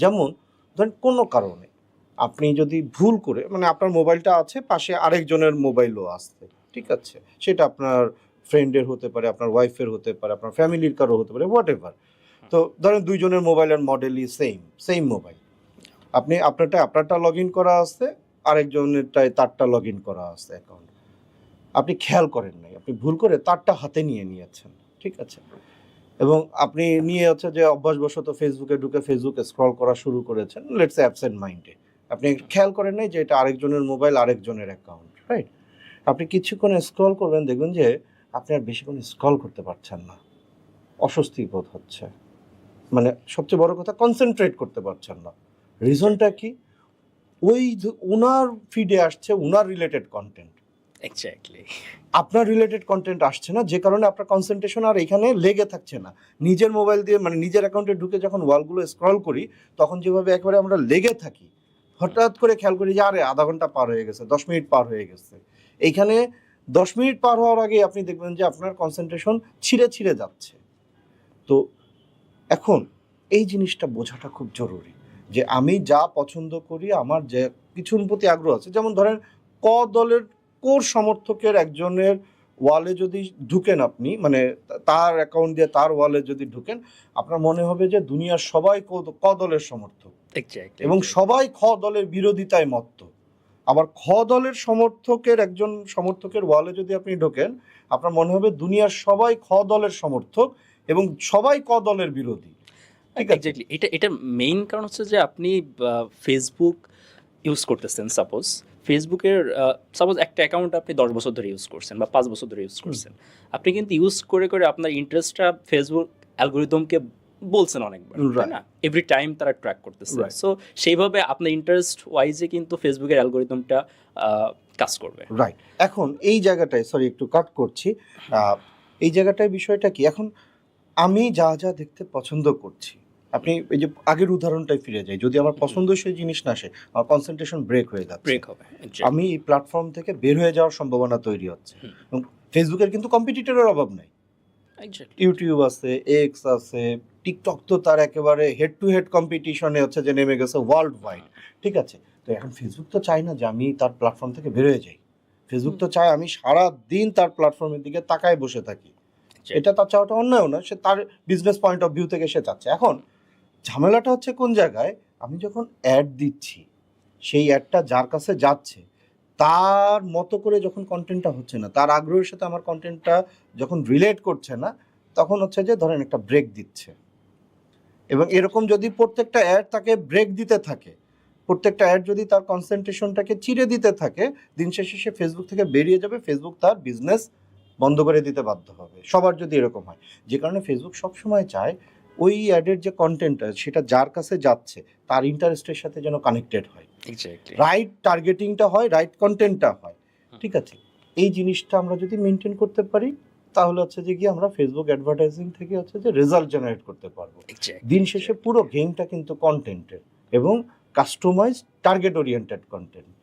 যেমন ধরেন কোনো কারণে আপনি যদি ভুল করে মানে আপনার মোবাইলটা আছে, পাশে আরেকজনের মোবাইলও আসছে ঠিক আছে? সেটা আপনার ফ্রেন্ডের হতে পারে, আপনার ওয়াইফের হতে পারে, আপনার ফ্যামিলির কারও হতে পারে হোয়াট এভার তো ধরেন দুইজনের মোবাইলের মডেলই সেম সেম মোবাইল। আপনি আপনারটা আপনারটা লগ ইন করা আছে, আরেকজনেরটায় তারটা লগ ইন করা আছে অ্যাকাউন্ট আপনি খেয়াল করেন নাই, আপনি ভুল করে তারটা হাতে নিয়ে নিয়েছেন, ঠিক আছে? এবং আপনি নিয়ে হচ্ছে যে অভ্যাসবশত ফেসবুকে ঢুকে ফেসবুকে স্ক্রল করা শুরু করেছেন লেটস অ্যাবসেন্ট মাইন্ডে আপনি খেয়াল করেন নাই যে এটা আরেকজনের মোবাইল আরেকজনের অ্যাকাউন্ট রাইট আপনি কিছুক্ষণ স্ক্রল করবেন, দেখবেন যে আপনি আর বেশিক্ষণ স্ক্রল করতে পারছেন না। অস্বস্তি বোধ হচ্ছে। মানে সবচেয়ে বড় কথা কনসেন্ট্রেট করতে পারছেন না। রিজনটা কি? ওই উনার ফিডে আসছে ওনার রিলেটেড কন্টেন্ট এক্স্যাক্টলি আপনার রিলেটেড কন্টেন্ট আসছে না, যে কারণে আপনার কনসেন্ট্রেশন আর এখানে লেগে থাকছে না। নিজের মোবাইল দিয়ে মানে নিজের অ্যাকাউন্টে ঢুকে যখন ওয়ালগুলো স্ক্রল করি, তখন যেভাবে একেবারে আমরা লেগে থাকি, হঠাৎ করে খেয়াল করি যে, আরে, আধা ঘণ্টা পার হয়ে গেছে, দশ মিনিট পার হয়ে গেছে। এইখানে দশ মিনিট পার হওয়ার আগে আপনি দেখবেন যে, আপনার কনসেন্ট্রেশন ছিঁড়ে ছিঁড়ে যাচ্ছে। তো এখন এই জিনিসটা বোঝাটা খুব জরুরি, যে আমি যা পছন্দ করি, আমার যে কিছুর প্রতি আগ্রহ আছে, যেমন ধরেন ক দলের কোর সমর্থকের একজনের ওয়ালে যদি ঢুকেন আপনি মানে তার অ্যাকাউন্ট দিয়ে তার ওয়ালে যদি ঢুকেন আপনার মনে হবে যে দুনিয়ার সবাই ক- দলের সমর্থক। এবং সবাই খ দলের বিরোধিতায় মত্ত। আবার খ দলের সমর্থকের একজন সমর্থকের ওয়ালে যদি আপনি ঢোকেন আপনার মনে হবে দুনিয়ার সবাই খ দলের সমর্থক এবং সবাই ক দলের বিরোধী। ঠিক আছে? এটা এটা মেইন কারণ হচ্ছে যে আপনি ফেসবুক ইউজ করতেছেন সাপোজ ফেসবুকের সাপোজ একটা অ্যাকাউন্ট আপনি দশ বছর ধরে ইউজ করছেন বা পাঁচ বছর ধরে ইউজ করছেন। আপনি কিন্তু ইউজ করে করে আপনার ইন্টারেস্টটা ফেসবুক অ্যালগোরিদমকে বলছেন অনেকবার তাই. না? এভরি টাইম তারা ট্র্যাক করতেছে। সো সেইভাবে আপনার ইন্টারেস্ট ওয়াইজে কিন্তু ফেসবুকের অ্যালগোরিদমটা কাজ করবে। রাইট এখন এই জায়গাটায় সরি একটু কাট করছি। এই জায়গাটায় বিষয়টা কি? এখন আমি যা যা দেখতে পছন্দ করছি আপনি এই যে আগের উদাহরণটায় ফিরে যাই যদি আমার পছন্দসই জিনিস না আসে আমার কনসেন্ট্রেশন ব্রেক হয়ে যাচ্ছে। ব্রেক হবে আমি এই প্ল্যাটফর্ম থেকে বের হয়ে যাওয়ার সম্ভাবনা তৈরি হচ্ছে। এবং ফেসবুকের কিন্তু কম্পিটিটরের অভাব নাই। ইউটিউব আছে এক্স আছে টিকটক তো তার একেবারে হেড টু হেড কম্পিটিশনে হচ্ছে যে নেমে গেছে ওয়ার্ল্ড ওয়াইড ঠিক আছে? তো এখন ফেসবুক তো চায় না যে আমি তার প্ল্যাটফর্ম থেকে বেরোয় যাই। ফেসবুক তো চায় আমি সারা দিন তার প্ল্যাটফর্মের দিকে তাকায় বসে থাকি। এটা তার চাওয়াটা অন্যায় না সে তার বিজনেস পয়েন্ট অফ ভিউ থেকে সে চাচ্ছে। এখন ঝামেলাটা হচ্ছে কোন জায়গায়? আমি যখন অ্যাড দিচ্ছি, সেই অ্যাডটা যার কাছে যাচ্ছে, তার মতো করে যখন কন্টেন্টটা হচ্ছে না, তার আগ্রহের সাথে আমার কন্টেন্টটা যখন রিলেট করছে না, তখন হচ্ছে যে ধরেন একটা ব্রেক দিচ্ছে। এবং এরকম যদি প্রত্যেকটা অ্যাড তাকে ব্রেক দিতে থাকে, প্রত্যেকটা অ্যাড যদি তার কনসেন্ট্রেশনটাকে চিড়ে দিতে থাকে, দিন শেষে সে ফেসবুক থেকে বেরিয়ে যাবে ফেসবুক তার বিজনেস বন্ধ করে দিতে বাধ্য হবে। সবার যদি এরকম হয়, যে কারণে ফেসবুক সবসময় চায় ওই অ্যাডের যে কন্টেন্টটা সেটা যার কাছে যাচ্ছে তার ইন্টারেস্টের সাথে যেন কানেক্টেড হয়। রাইট টার্গেটিংটা হয় রাইট কন্টেন্টটা হয় ঠিক আছে? এই জিনিসটা আমরা যদি মেনটেন করতে পারি তাহলে হচ্ছে যে কি আমরা ফেসবুক অ্যাডভার্টাইজিং থেকে হচ্ছে যে রেজাল্ট জেনারেট করতে পারব। দিন শেষে পুরো গেমটা কিন্তু কন্টেন্টের এবং কাস্টমাইজ টার্গেট ওরিয়েন্টেড কন্টেন্ট